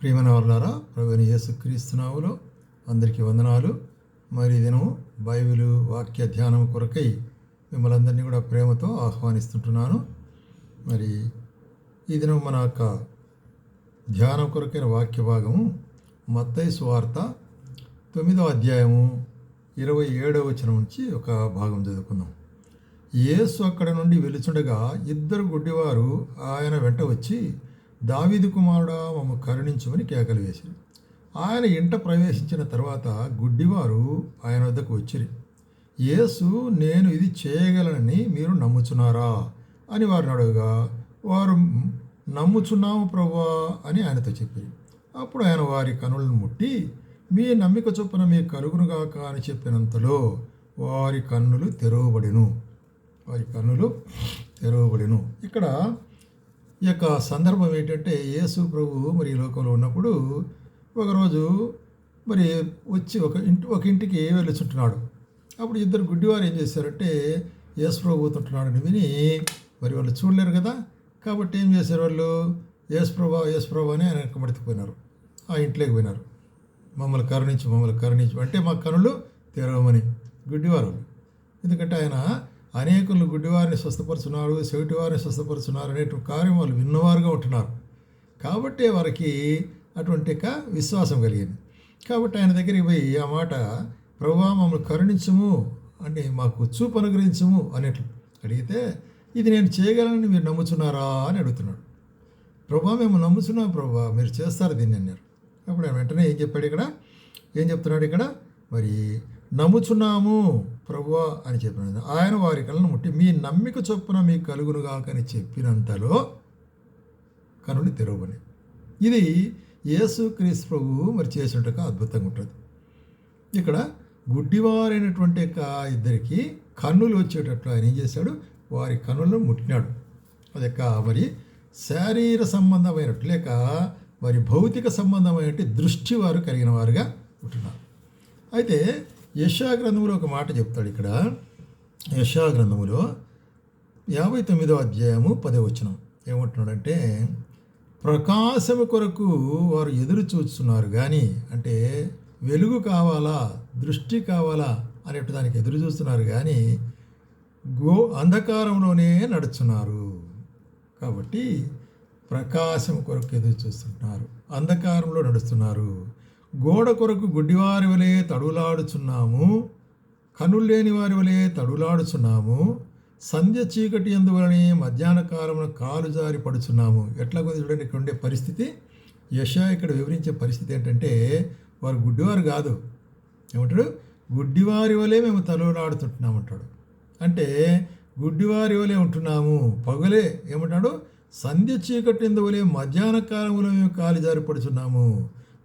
ప్రియమైన వాళ్ళారా ప్రభుని యేసుక్రీస్తునావులో అందరికీ వందనాలు. మరి ఈ దినం బైబిల్ వాక్య ధ్యానం కొరకై మిమ్మల్ని అందరినీ కూడా ప్రేమతో ఆహ్వానిస్తుంటున్నాను. మరి ఈ దినం మన యొక్క ధ్యానం కొరకైన వాక్య భాగము మత్తయి సువార్త తొమ్మిదో అధ్యాయము ఇరవై ఏడవ వచనం నుంచి ఒక భాగం చదువుకుందాం. యేసు అక్కడ నుండి వెలుచుండగా ఇద్దరు గుడ్డివారు ఆయన వెంట వచ్చి దావీదు కుమారుడా మమ్మ కరుణించమని కేకలు వేసిరి. ఆయన ఇంట ప్రవేశించిన తర్వాత గుడ్డివారు ఆయన వద్దకు వచ్చిరి. యేసు నేను ఇది చేయగలనని మీరు నమ్ముచున్నారా? అని వారిని అడగగా వారు నమ్ముచున్నాము ప్రభా అని ఆయనతో చెప్పారు. అప్పుడు ఆయన వారి కనులను ముట్టి మీ నమ్మిక చొప్పున మీ కలుగునుగాక అని చెప్పినంతలో వారి కన్నులు తెరవబడిను. వారి కన్నులు తెరవబడిను. ఇక్కడ ఈ యొక్క సందర్భం ఏంటంటే యేసు ప్రభు మరి ఈ లోకంలో ఉన్నప్పుడు ఒకరోజు మరి వచ్చి ఒక ఇంటి ఒక ఇంటికి వెళ్ళిచుంటున్నాడు అప్పుడు ఇద్దరు గుడ్డివారు ఏం చేశారంటే యేసు ప్రభు పోతుంటున్నాడని విని మరి వాళ్ళు చూడలేరు కదా కాబట్టి ఏం చేశారు వాళ్ళు? యేసు ప్రభా యేసు ప్రభా అని ఆయన వెనకబడిపోయినారు ఆ ఇంట్లోకి పోయినారు. మమ్మల్ని కరుణించు మమ్మల్ని కరుణించు అంటే మా కనులు తెరవమని గుడ్డివారు ఎందుకంటే ఆయన అనేకులు గుడ్డివారిని స్వస్థపరుచున్నారు చెవిటివారిని స్వస్థపరుచున్నారు అనే కార్యం వాళ్ళు విన్నవారుగా ఉంటున్నారు. కాబట్టి వారికి అటువంటి విశ్వాసం కలిగింది. కాబట్టి ఆయన దగ్గరికి పోయి ఆ మాట ప్రభా మమ్మల్ని కరుణించము అంటే మాకు చూపు అనుగ్రహించము అనేట్లు అడిగితే ఇది నేను చేయగలనని మీరు నమ్ముచున్నారా? అని అడుగుతున్నాడు. ప్రభా మేము నమ్ముచున్నాం ప్రభా మీరు చేస్తారు దీన్ని అన్నారు. అప్పుడు ఆయన వెంటనే ఏం చెప్పాడు ఇక్కడ? ఏం చెప్తున్నాడు ఇక్కడ? మరి నమ్ముచున్నాము ప్రభువా అని చెప్పిన ఆయన వారి కళ్ళను ముట్టి మీ నమ్మిక చొప్పున మీకు కలుగునుగాకని చెప్పినంతలో కనులు తెరవని ఇది యేసు క్రీస్ ప్రభు మరి చేసినట్టుగా అద్భుతంగా ఉంటుంది. ఇక్కడ గుడ్డివారైనటువంటి యొక్క ఇద్దరికి కన్నులు వచ్చేటట్లు ఆయన ఏం చేశాడు? వారి కన్నులను ముట్టినాడు. అది యొక్క మరి శారీర సంబంధమైనట్టు లేక మరి భౌతిక సంబంధమైన దృష్టి వారు కలిగిన వారుగా ఉంటున్నారు. అయితే యశాగ్రంథములో ఒక మాట చెప్తాడు ఇక్కడ. యశాగ్రంథములో యాభై తొమ్మిదో అధ్యాయము పదవచనం ఏమంటున్నాడంటే ప్రకాశము కొరకు వారు ఎదురు చూస్తున్నారు కానీ అంటే వెలుగు కావాలా దృష్టి కావాలా అనేటు దానికి ఎదురు చూస్తున్నారు కానీ గో అంధకారంలోనే నడుచున్నారు. కాబట్టి ప్రకాశం కొరకు ఎదురు చూస్తున్నారు. అంధకారంలో నడుస్తున్నారు. గోడ కొరకు గుడ్డివారి వలె తడులాడుచున్నాము కనులు లేని వారి వలె తడులాడుచున్నాము సంధ్య చీకటి ఎందువలనే మధ్యాహ్న కాలమున కాలు జారి పడుచున్నాము. ఎట్లా కొంది చూడండి ఇక్కడ ఉండే పరిస్థితి. యశ ఇక్కడ వివరించే పరిస్థితి ఏంటంటే వారు గుడ్డివారు కాదు. ఏమంటాడు? గుడ్డివారి వలె మేము తలులాడుతుంటున్నామంటాడు అంటే గుడ్డివారి వలె ఉంటున్నాము పగలే ఏమంటాడు? సంధ్య చీకటి ఎందువలే మధ్యాహ్న కాలంలో మేము కాలు జారి పడుచున్నాము.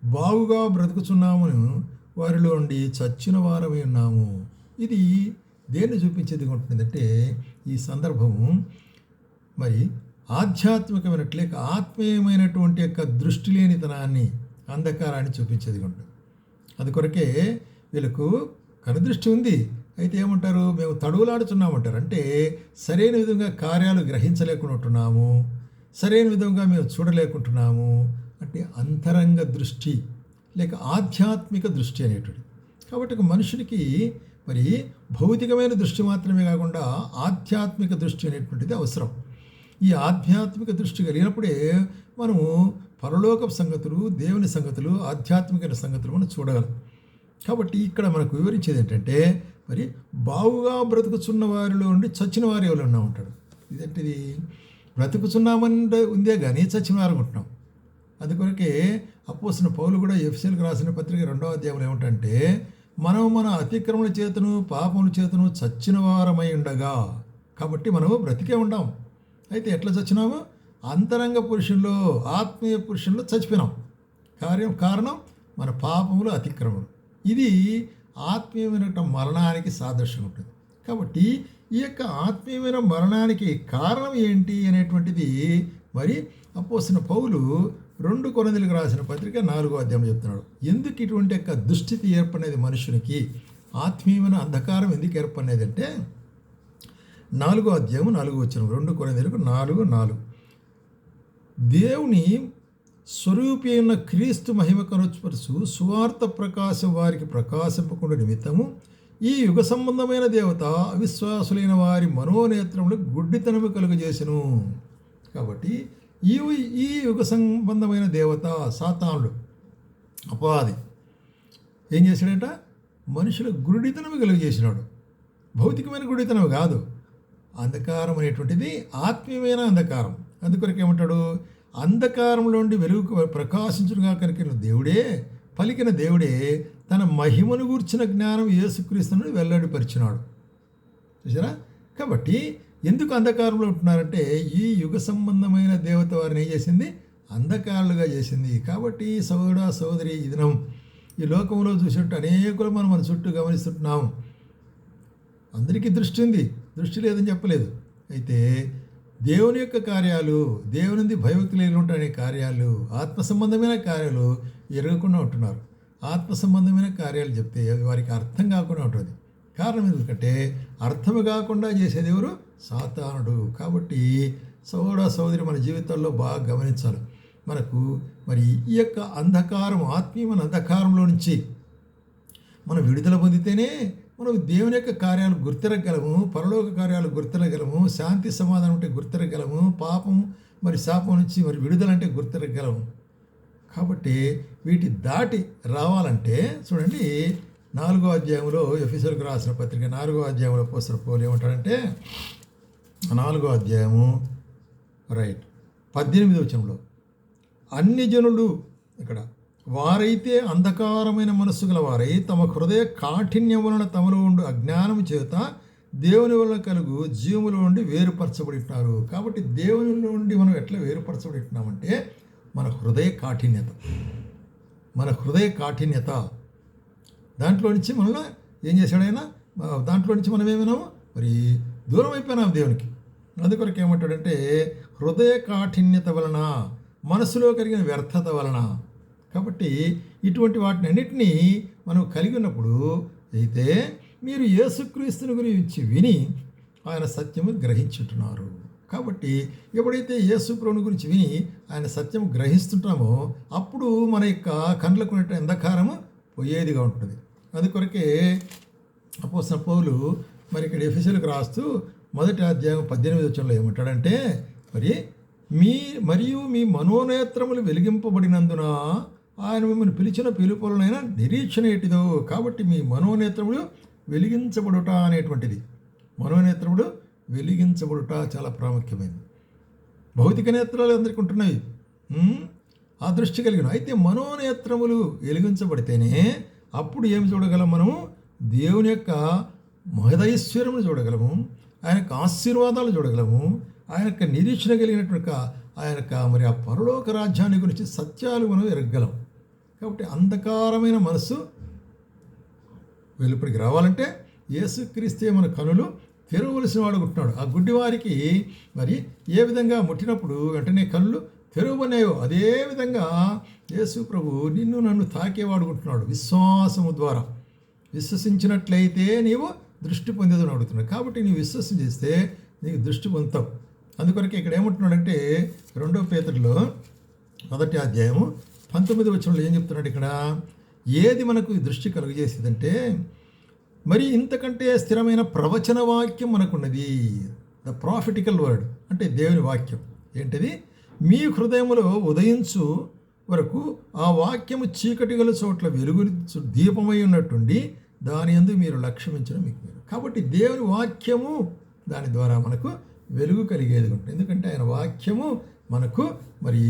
బాగుగా బ్రతుకుచున్నాము వారిలో ఉండి చచ్చిన వారమై ఉన్నాము. ఇది దేన్ని చూపించేది ఉంటుందంటే ఈ సందర్భము మరి ఆధ్యాత్మికమైనట్లు లేక ఆత్మీయమైనటువంటి యొక్క దృష్టి లేనితనాన్ని అంధకారాన్ని చూపించేది ఉంటుంది అది కొరకే వీళ్ళకు కనుదృష్టి ఉంది. అయితే ఏమంటారు? మేము తడువులాడుతున్నామంటారు అంటే సరైన విధంగా కార్యాలు గ్రహించలేకుండా ఉంటున్నాము సరైన విధంగా మేము చూడలేకుంటున్నాము. అంటే అంతరంగ దృష్టి లేక ఆధ్యాత్మిక దృష్టి అనేటువంటి కాబట్టి ఒక మనుషునికి మరి భౌతికమైన దృష్టి మాత్రమే కాకుండా ఆధ్యాత్మిక దృష్టి అనేటువంటిది అవసరం. ఈ ఆధ్యాత్మిక దృష్టి కలిగినప్పుడే మనము పరలోక సంగతులు దేవుని సంగతులు ఆధ్యాత్మికమైన సంగతులు మనం చూడగలం. కాబట్టి ఇక్కడ మనకు వివరించేది ఏంటంటే మరి బావుగా బ్రతుకుచున్న వారిలో ఉండి చచ్చిన వారు ఎవరు ఉన్నా ఉంటాడు ఇదేంటిది బ్రతుకుచున్నామంటే ఉందే కానీ చచ్చిన వారు ఉంటున్నాం. అందుకొరకే అపోసిన పౌలు కూడా ఎఫ్సీలకు రాసిన పత్రిక రెండవ అధ్యాయంలో ఏమిటంటే మనం మన అతిక్రమణ చేతను పాపముల చేతను చచ్చిన వారమై ఉండగా కాబట్టి మనము బ్రతికే ఉండాం. అయితే ఎట్లా చచ్చినాము? అంతరంగ పురుషుల్లో ఆత్మీయ పురుషుల్లో చచ్చిపోయినాం. కార్యం కారణం మన పాపములు అతిక్రమణం ఇది ఆత్మీయమైన మరణానికి సాదృశ్యం ఉంటుంది. కాబట్టి ఈ యొక్క ఆత్మీయమైన మరణానికి కారణం ఏంటి అనేటువంటిది మరి అపోసిన పౌలు రెండు కొనదలకు రాసిన పత్రిక నాలుగో అధ్యాయం చెప్తున్నాడు. ఎందుకు ఇటువంటి యొక్క దుస్థితి ఏర్పడినది మనుషునికి? ఆత్మీయమైన అంధకారం ఎందుకు ఏర్పడినది అంటే నాలుగో అధ్యాయం నాలుగో వచ్చిన రెండు కొనదలకు నాలుగు నాలుగు. దేవుని స్వరూపి అయిన క్రీస్తు మహిమ కనుపరుచు సువార్త ప్రకాశం వారికి ప్రకాశింపకుండా నిమిత్తము ఈ యుగ సంబంధమైన దేవత అవిశ్వాసులైన వారి మనోనేత్రములు గుడ్డితనము కలుగజేసెను. కాబట్టి ఈ ఈ యుగ సంబంధమైన దేవత సాతానుడు. అపవాది. ఏం చేశాడంట? మనుషుల గురుడితనం కలుగజేసినాడు. భౌతికమైన గుడితనం కాదు. అంధకారం అనేటువంటిది ఆత్మీయమైన అంధకారం. అందుకొరకు ఏమంటాడు? అంధకారంలోండి వెలుగు ప్రకాశించుడుగా కనికిన దేవుడే పలికిన దేవుడే తన మహిమను గూర్చిన జ్ఞానం యేసుక్రీస్తును వెల్లడిపరిచినాడు చూసారా కాబట్టి ఎందుకు అంధకారంలో ఉంటున్నారంటే ఈ యుగ సంబంధమైన దేవత వారిని ఏం చేసింది? అంధకారులుగా చేసింది. కాబట్టి సోదర సోదరి ఈ దినం ఈ లోకంలో చూసినట్టు అనేకులు మనం మన చుట్టూ గమనిస్తుంటున్నాము అందరికీ దృష్టి ఉంది. దృష్టి లేదని చెప్పలేదు. అయితే దేవుని యొక్క కార్యాలు దేవునిది భయభక్తి లేని కార్యాలు ఆత్మ సంబంధమైన కార్యాలు ఎరగకుండా ఉంటున్నారు. ఆత్మ సంబంధమైన కార్యాలు చెప్తే వారికి అర్థం కాకుండా ఉంటుంది. కారణం ఎందుకంటే అర్థం కాకుండా చేసేది ఎవరు? సాతానుడు. కాబట్టి సోదర సోదరి మన జీవితాల్లో బాగా గమనించాలి. మనకు మరి ఈ యొక్క అంధకారం ఆత్మీయమైన అంధకారంలో నుంచి మనం విడుదల పొందితేనే మనం దేవుని యొక్క కార్యాలు గుర్తిరగలము పరలోక కార్యాలు గుర్తిరగలము శాంతి సమాధానం అంటే గుర్తిరగలము పాపం మరి శాపం నుంచి మరి విడుదల అంటే గుర్తిరగలము. కాబట్టి వీటి దాటి రావాలంటే చూడండి నాలుగో అధ్యాయంలో ఎఫీసర్కు రాసిన పత్రిక నాలుగో అధ్యాయంలో పోసిన పోలు ఏమంటాడంటే నాలుగో అధ్యాయము. రైట్. పద్దెనిమిది వచనంలో అన్ని జనులు ఇక్కడ వారైతే అంధకారమైన మనస్సు గల వారై తమ హృదయ కాఠిన్యం వలన తమలో ఉండు అజ్ఞానం చేత దేవుని వలన కలుగు జీవుల నుండి వేరుపరచబడినారు. కాబట్టి దేవుని నుండి మనం ఎట్లా వేరుపరచబడినామంటే మన హృదయ కాఠిన్యత. మన హృదయ కాఠిన్యత. దాంట్లో నుంచి మనల్ని ఏం చేశాడైనా దాంట్లో నుంచి మనం ఏమైనాము మరి దూరం అయిపోయినాం దేవునికి. అందుకొరకు ఏమంటాడంటే హృదయ కాఠిన్యత వలన మనసులో కలిగిన వ్యర్థత వలన. కాబట్టి ఇటువంటి వాటిని అన్నిటినీ మనం కలిగి ఉన్నప్పుడు అయితే మీరు యేసుక్రీస్తుని గురించి విని ఆయన సత్యము గ్రహించుంటున్నారు. కాబట్టి ఎప్పుడైతే యేసు గురించి విని ఆయన సత్యం గ్రహిస్తుంటామో అప్పుడు మన యొక్క కండ్లకు ఉన్నట్టు అంధకారము పోయేదిగా ఉంటుంది. అందుకొరకే అపోసిన పౌలు మరి ఇక్కడ ఎఫీసీలకు రాస్తూ మొదటి అధ్యాయం పద్దెనిమిది వచ్చంలో ఏమంటాడంటే మరి మీ మరియు మీ మనోనేత్రములు వెలిగింపబడినందున ఆయన మిమ్మల్ని పిలిచిన పిలుపులనైనా నిరీక్షణ ఏటిదో. కాబట్టి మీ మనోనేత్రములు వెలిగించబడుట అనేటువంటిది. మనోనేత్రముడు వెలిగించబడుట చాలా ప్రాముఖ్యమైనది. భౌతిక నేత్రాలు అందరికీ ఉంటున్నాయి. ఆ దృష్టి కలిగిన. అయితే మనోనేత్రములు వెలిగించబడితేనే అప్పుడు ఏమి చూడగలం మనము? దేవుని యొక్క మహదైశ్వర్యమును చూడగలము. ఆయన యొక్క ఆశీర్వాదాలు చూడగలము. ఆయన యొక్క నిరీక్షణ కలిగినటువంటి ఆయన యొక్క మరి ఆ పరలోక రాజ్యాన్ని గురించి సత్యాలు మనం ఎరగగలం. కాబట్టి అంధకారమైన మనసు వెలుపడికి రావాలంటే యేసుక్రీస్తే మన కనులు తెరవలసిన వాడు ఉంటున్నాడు ఆ గుడ్డివారికి మరి ఏ విధంగా ముట్టినప్పుడు వెంటనే కళ్ళు తెరువనేవో అదే విధంగా యేసు ప్రభు నిన్ను నన్ను తాకేవాడుకుంటున్నాడు విశ్వాసము ద్వారా. విశ్వసించినట్లయితే నీవు దృష్టి పొందేదని అడుగుతున్నాడు. కాబట్టి నీవు విశ్వాసం చేస్తే నీకు దృష్టి పొందుతావు. అందుకొరకు ఇక్కడ ఏమంటున్నాడంటే రెండో పేతుడిలో మొదటి అధ్యాయము పంతొమ్మిది వచనంలో ఏం చెప్తున్నాడు ఇక్కడ? ఏది మనకు ఈ దృష్టి కలుగజేసేదంటే మరి ఇంతకంటే స్థిరమైన ప్రవచన వాక్యం మనకున్నది. ద ప్రాఫిటికల్ వర్డ్ అంటే దేవుని వాక్యం. ఏంటిది? మీ హృదయములో ఉదయించు వరకు ఆ వాక్యము చీకటి గల చోట్ల వెలుగు దీపమై ఉన్నట్టుండి దాని యందు మీరు లక్ష్యమించడం మీకు మీరు. కాబట్టి దేవుని వాక్యము దాని ద్వారా మనకు వెలుగు కలిగేది ఉంటుంది. ఎందుకంటే ఆయన వాక్యము మనకు మరి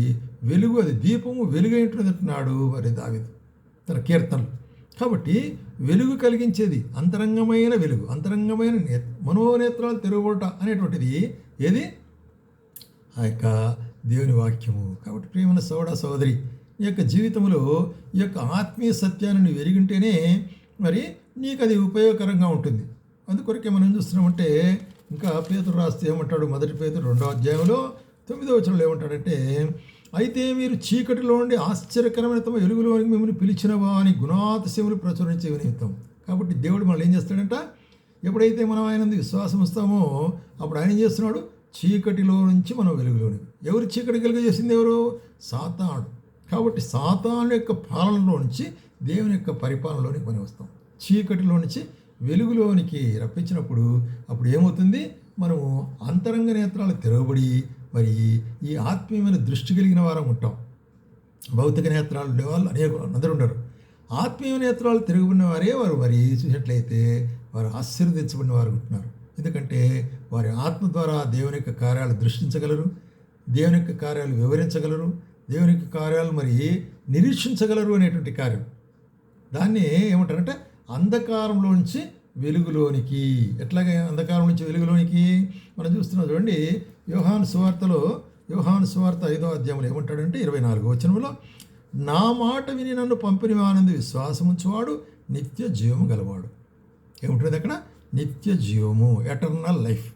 వెలుగు అది దీపము వెలుగు ఏంటది అంటున్నాడు మరి దావిదు తన కీర్తనలు. కాబట్టి వెలుగు కలిగించేది అంతరంగమైన వెలుగు అంతరంగమైన నే మనోనేత్రాలు తెరవబడట అనేటువంటిది ఏది? ఆ యొక్క దేవుని వాక్యము. కాబట్టి ప్రియమైన సోడ సోదరి ఈ యొక్క జీవితంలో ఈ యొక్క ఆత్మీయ సత్యాన్ని వెలిగింటేనే మరి నీకు అది ఉపయోగకరంగా ఉంటుంది. అందుకొరకే మనం ఏం చూస్తున్నామంటే ఇంకా పేతురు రాస్తే ఏమంటాడు? మొదటి పేతురు రెండో అధ్యాయంలో తొమ్మిదో వచనంలో ఏమంటాడంటే అయితే మీరు చీకటిలో ఉండి ఆశ్చర్యకరమైన తమ వెలుగులోనికి మిమ్మల్ని పిలిచినవా అని గుణాతిశములు ప్రచురించే నిమిత్తం. కాబట్టి దేవుడు మనల్ని ఏం చేస్తాడంట? ఎప్పుడైతే మనం ఆయన విశ్వాసం ఇస్తామో అప్పుడు ఆయన ఏం చేస్తున్నాడు? చీకటిలో నుంచి మనం వెలుగులోనికి. ఎవరు చీకటి కలుగజేసింది ఎవరు? సాతాడు కాబట్టి సాతాను యొక్క పాలనలో నుంచి దేవుని యొక్క పరిపాలనలోనికి మనం వస్తాం. చీకటిలో నుంచి వెలుగులోనికి రప్పించినప్పుడు అప్పుడు ఏమవుతుంది? మనము అంతరంగ నేత్రాలు తెరవబడి మరి ఈ ఆత్మీయమైన దృష్టి కలిగిన వారం ఉంటాం. భౌతిక నేత్రాలు ఉండేవాళ్ళు అనేక అందరూ ఉండరు ఆత్మీయ నేత్రాలు తిరుగుబడిన వారే వారు మరి చూసినట్లయితే వారు ఆశీర్వదించబడిన వారు ఉంటున్నారు. ఎందుకంటే వారి ఆత్మ ద్వారా దేవుని యొక్క కార్యాలు దృష్టించగలరు దేవుని యొక్క కార్యాలు వివరించగలరు దేవుని యొక్క కార్యాలు మరి నిరీక్షించగలరు అనేటువంటి కార్యం. దాన్ని ఏమంటారంటే అంధకారంలోంచి వెలుగులోనికి. ఎట్లాగే అంధకారం నుంచి వెలుగులోనికి? మనం చూస్తున్నాం చూడండి యోహాను సువార్తలో యోహాను సువార్త ఐదో అధ్యాయంలో ఏమంటాడంటే ఇరవై నాలుగో వచనంలో నా మాట విని నన్ను పంపిన వానందు విశ్వాసం ఉంచువాడు నిత్య జీవము గలవాడు. ఏముంటుంది అక్కడ? నిత్య జీవము ఎటర్నల్ లైఫ్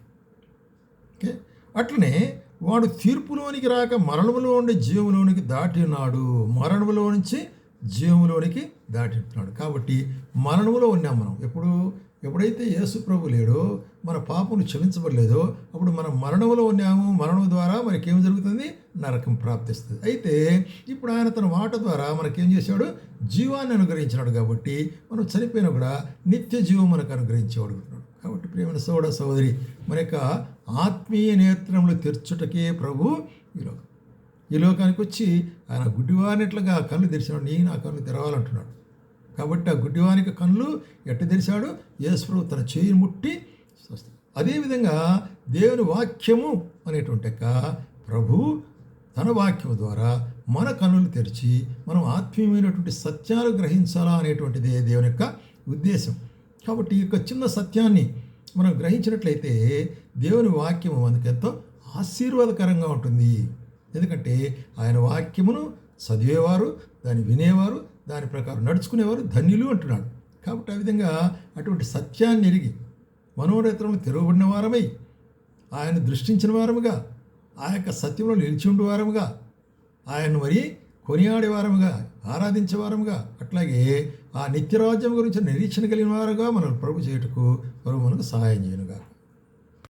ఓకే? అట్లనే వాడు తీర్పులోనికి రాక మరణములో ఉండి జీవములోనికి దాటి ఉన్నాడు మరణములో నుంచి జీవములోనికి దాటి కాబట్టి మరణములో ఉన్నాం మనం. ఎప్పుడు ఎప్పుడైతే యేసు ప్రభు లేడో మన పాపను క్షమించబడలేదో అప్పుడు మనం మరణంలో ఉన్నాము. మరణం ద్వారా మనకేం జరుగుతుంది? నరకం ప్రాప్తిస్తుంది. అయితే ఇప్పుడు ఆయన తన మాట ద్వారా మనకేం చేశాడు? జీవాన్ని అనుగ్రహించినాడు కాబట్టి మనం చనిపోయినా కూడా నిత్య జీవం మనకు అనుగ్రహించేవాడు కాబట్టి ప్రేమైన సోడ సోదరి మన యొక్క ఆత్మీయ నేత్రములు తెరచుటకే ప్రభు ఈలోకం ఈ లోకానికి వచ్చి ఆయన గుడ్డివారినట్లుగా కళ్ళు తెరిచినాడు. నీ నా కళ్ళు తెరవాలంటున్నాడు. కాబట్టి ఆ గుడ్డివానికి కళ్ళు ఎట్ట తెరిచాడు యేసుప్రభు తన చేయి ముట్టి స్వస్థ అదేవిధంగా దేవుని వాక్యము అనేటువంటి యొక్క ప్రభు తన వాక్యం ద్వారా మన కన్నులు తెరిచి మనం ఆత్మీయమైనటువంటి సత్యాలు గ్రహించాలా అనేటువంటిదే దేవుని యొక్క ఉద్దేశం. కాబట్టి ఈ యొక్క చిన్న సత్యాన్ని మనం గ్రహించినట్లయితే దేవుని వాక్యము మనకు ఎంతో ఆశీర్వాదకరంగా ఉంటుంది. ఎందుకంటే ఆయన వాక్యమును చదివేవారు దాన్ని వినేవారు దాని ప్రకారం. నడుచుకునేవారు ధన్యులు అంటున్నాడు. కాబట్టి ఆ విధంగా అటువంటి సత్యాన్ని ఎరిగి మనోనేత్రములు తెరవబడిన వారమై ఆయన దృష్టించిన వారముగా ఆ యొక్క సత్యంలో నిలిచి ఉండే వారముగా ఆయన మరి కొనియాడే వారముగా ఆరాధించే వారముగా అట్లాగే ఆ నిత్యరాజ్యం గురించి నిరీక్షణ కలిగిన వారుగా మనం ప్రభు చేయుటకు ప్రభు మనకు సహాయం చేయనుగా